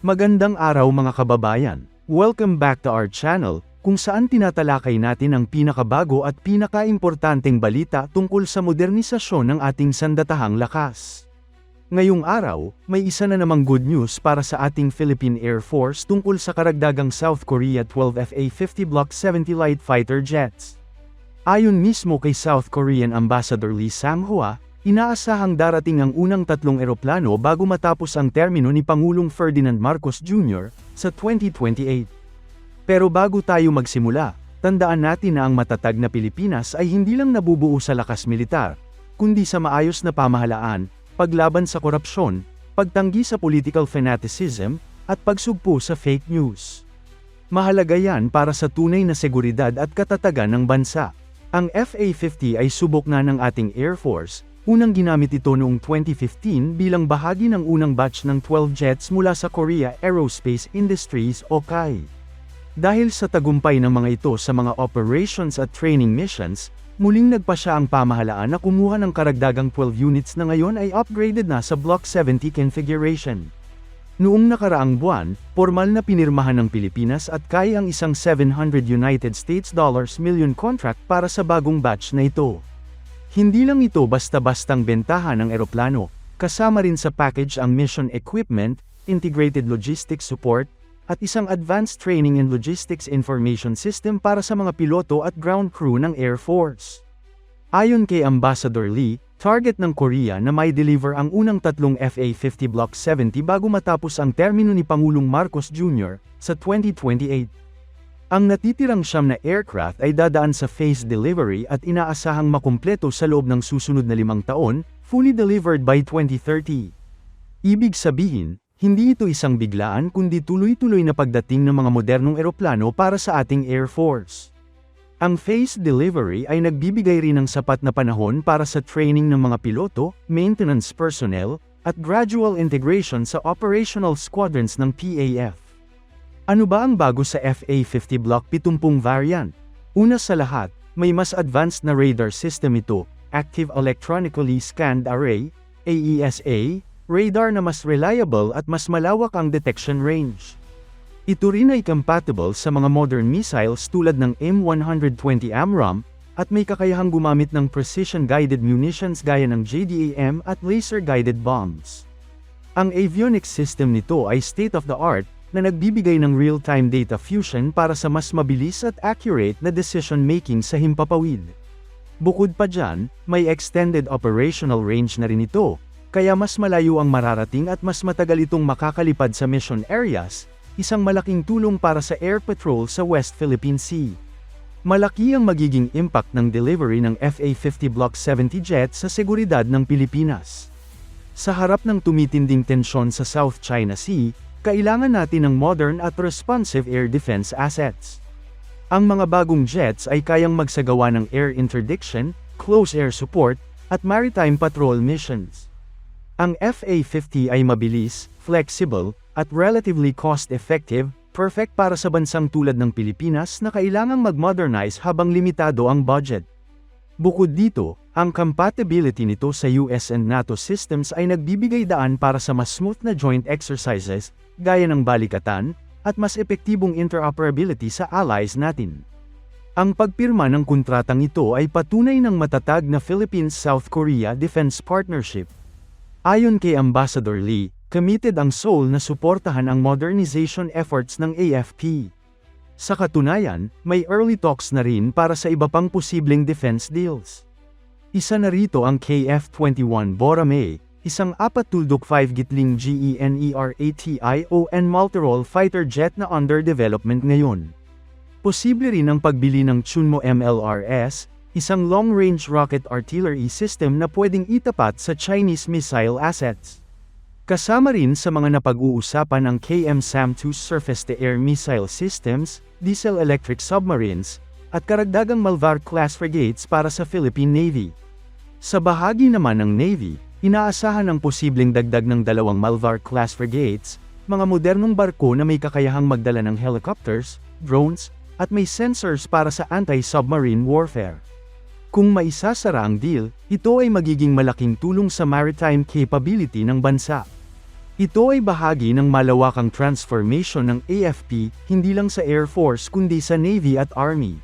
Magandang araw mga kababayan. Welcome back to our channel, kung saan tinatalakay natin ang pinakabago at pinakaimportanteng balita tungkol sa modernisasyon ng ating sandatahang lakas. Ngayong araw, may isa na namang good news para sa ating Philippine Air Force tungkol sa karagdagang South Korea 12 FA-50 Block 70 light fighter jets. Ayon mismo kay South Korean Ambassador Lee Sang-hwa, inaasahang darating ang unang tatlong eroplano bago matapos ang termino ni Pangulong Ferdinand Marcos Jr. sa 2028. Pero bago tayo magsimula, tandaan natin na ang matatag na Pilipinas ay hindi lang nabubuo sa lakas militar, kundi sa maayos na pamahalaan, paglaban sa korupsyon, pagtanggi sa political fanaticism, at pagsugpo sa fake news. Mahalaga yan para sa tunay na seguridad at katatagan ng bansa. Ang FA-50 ay subok na ng ating Air Force, unang ginamit ito noong 2015 bilang bahagi ng unang batch ng 12 jets mula sa Korea Aerospace Industries o KAI. Dahil sa tagumpay ng mga ito sa mga operations at training missions, muling nagpa siya ang pamahalaan na kumuha ng karagdagang 12 units na ngayon ay upgraded na sa Block 70 configuration. Noong nakaraang buwan, formal na pinirmahan ng Pilipinas at kaya ang isang 700 United States dollars million contract para sa bagong batch na ito. Hindi lang ito basta-bastang bentahan ng eroplano, kasama rin sa package ang mission equipment, integrated logistics support, at isang advanced training and logistics information system para sa mga piloto at ground crew ng Air Force. Ayon kay Ambassador Lee, target ng Korea na may deliver ang unang tatlong FA-50 Block 70 bago matapos ang termino ni Pangulong Marcos Jr. sa 2028. Ang natitirang siyam na aircraft ay dadaan sa phase delivery at inaasahang makumpleto sa loob ng susunod na limang taon, fully delivered by 2030. Ibig sabihin, hindi ito isang biglaan kundi tuloy-tuloy na pagdating ng mga modernong eroplano para sa ating Air Force. Ang phase delivery ay nagbibigay rin ng sapat na panahon para sa training ng mga piloto, maintenance personnel, at gradual integration sa operational squadrons ng PAF. Ano ba ang bago sa FA-50 Block 70 variant? Una sa lahat, may mas advanced na radar system ito, Active Electronically Scanned Array, AESA, radar na mas reliable at mas malawak ang detection range. Ito rin ay compatible sa mga modern missiles tulad ng M120 AMRAAM, at may kakayahang gumamit ng precision-guided munitions gaya ng JDAM at laser-guided bombs. Ang avionics system nito ay state-of-the-art, na nagbibigay ng real-time data fusion para sa mas mabilis at accurate na decision-making sa himpapawid. Bukod pa dyan, may extended operational range na rin ito, kaya mas malayo ang mararating at mas matagal itong makakalipad sa mission areas, isang malaking tulong para sa air patrol sa West Philippine Sea. Malaki ang magiging impact ng delivery ng FA-50 Block 70 jet sa seguridad ng Pilipinas. Sa harap ng tumitinding tensyon sa South China Sea, kailangan natin ng modern at responsive air defense assets. Ang mga bagong jets ay kayang magsagawa ng air interdiction, close air support, at maritime patrol missions. Ang FA-50 ay mabilis, flexible, at relatively cost-effective, perfect para sa bansang tulad ng Pilipinas na kailangang mag-modernize habang limitado ang budget. Bukod dito, ang compatibility nito sa US and NATO systems ay nagbibigay daan para sa mas smooth na joint exercises, gaya ng balikatan, at mas epektibong interoperability sa allies natin. Ang pagpirma ng kontratang ito ay patunay ng matatag na Philippines-South Korea Defense Partnership. Ayon kay Ambassador Lee, committed ang Seoul na suportahan ang modernization efforts ng AFP. Sa katunayan, may early talks na rin para sa iba pang posibleng defense deals. Isa na rito ang KF-21 Borame, isang 4.5 gitling E GENER-ATION multirole fighter jet na under development ngayon. Posible rin ang pagbili ng Chunmo MLRS, isang long-range rocket artillery system na pwedeng itapat sa Chinese missile assets. Kasama rin sa mga napag-uusapan ang KM-SAM-2 surface-to-air missile systems, diesel-electric submarines, at karagdagang Malvar-class frigates para sa Philippine Navy. Sa bahagi naman ng Navy, inaasahan ang posibleng dagdag ng dalawang Malvar-class frigates, mga modernong barko na may kakayahang magdala ng helicopters, drones, at may sensors para sa anti-submarine warfare. Kung maisasara ang deal, ito ay magiging malaking tulong sa maritime capability ng bansa. Ito ay bahagi ng malawakang transformation ng AFP, hindi lang sa Air Force kundi sa Navy at Army.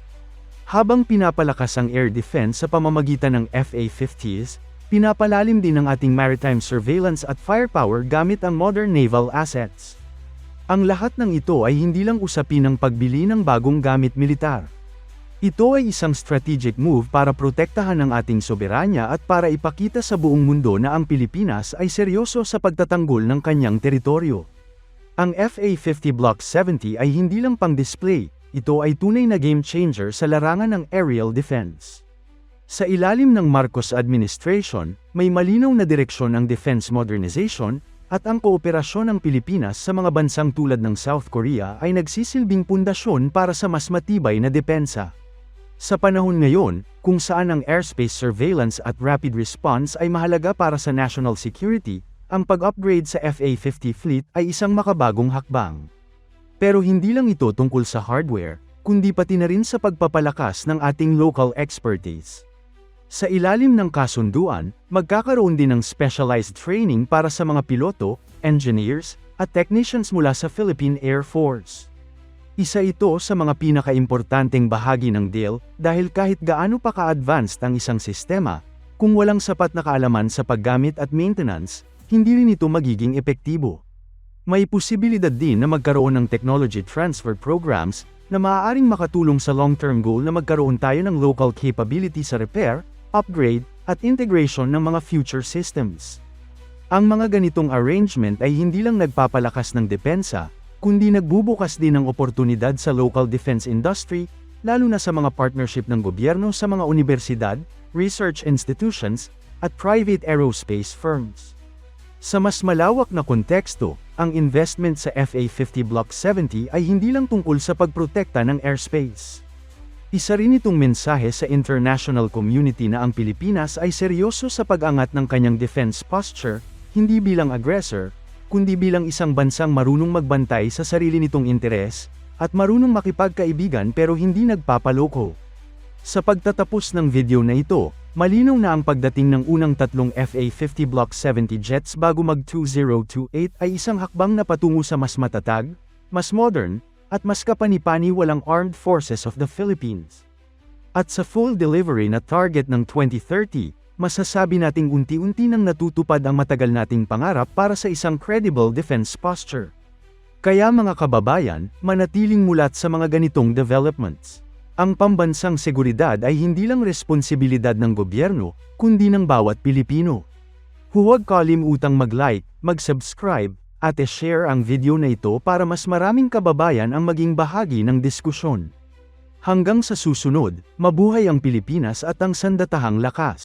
Habang pinapalakas ang air defense sa pamamagitan ng FA-50s, pinapalalim din ang ating maritime surveillance at firepower gamit ang modern naval assets. Ang lahat ng ito ay hindi lang usapin ng pagbili ng bagong gamit militar. Ito ay isang strategic move para protektahan ang ating soberanya at para ipakita sa buong mundo na ang Pilipinas ay seryoso sa pagtatanggol ng kanyang teritoryo. Ang FA-50 Block 70 ay hindi lang pang-display, ito ay tunay na game changer sa larangan ng aerial defense. Sa ilalim ng Marcos administration, may malinaw na direksyon ang defense modernization, at ang kooperasyon ng Pilipinas sa mga bansang tulad ng South Korea ay nagsisilbing pundasyon para sa mas matibay na depensa. Sa panahon ngayon, kung saan ang airspace surveillance at rapid response ay mahalaga para sa national security, ang pag-upgrade sa FA-50 fleet ay isang makabagong hakbang. Pero hindi lang ito tungkol sa hardware, kundi pati na rin sa pagpapalakas ng ating local expertise. Sa ilalim ng kasunduan, magkakaroon din ng specialized training para sa mga piloto, engineers, at technicians mula sa Philippine Air Force. Isa ito sa mga pinakaimportanteng bahagi ng deal dahil kahit gaano pa ka-advanced ang isang sistema, kung walang sapat na kaalaman sa paggamit at maintenance, hindi rin ito magiging epektibo. May posibilidad din na magkaroon ng technology transfer programs na maaaring makatulong sa long-term goal na magkaroon tayo ng local capability sa repair, upgrade, at integration ng mga future systems. Ang mga ganitong arrangement ay hindi lang nagpapalakas ng depensa, kundi nagbubukas din ng oportunidad sa local defense industry, lalo na sa mga partnership ng gobyerno sa mga universidad, research institutions, at private aerospace firms. Sa mas malawak na konteksto, ang investment sa FA-50 Block 70 ay hindi lang tungkol sa pagprotekta ng airspace. Isa rin itong mensahe sa international community na ang Pilipinas ay seryoso sa pag-angat ng kanyang defense posture, hindi bilang aggressor, kundi bilang isang bansang marunong magbantay sa sarili nitong interes, at marunong makipagkaibigan pero hindi nagpapaloko. Sa pagtatapos ng video na ito, malinaw na ang pagdating ng unang tatlong FA-50 Block 70 jets bago mag-2028 ay isang hakbang na patungo sa mas matatag, mas modern, at mas kapani-paniwalang Armed Forces of the Philippines. At sa full delivery na target ng 2030, masasabi nating unti-unti nang natutupad ang matagal nating pangarap para sa isang credible defense posture. Kaya mga kababayan, manatiling mulat sa mga ganitong developments. Ang pambansang seguridad ay hindi lang responsibilidad ng gobyerno, kundi ng bawat Pilipino. Huwag kalimutang mag-like, mag-subscribe, at share ang video na ito para mas maraming kababayan ang maging bahagi ng diskusyon. Hanggang sa susunod, mabuhay ang Pilipinas at ang sandatahang lakas.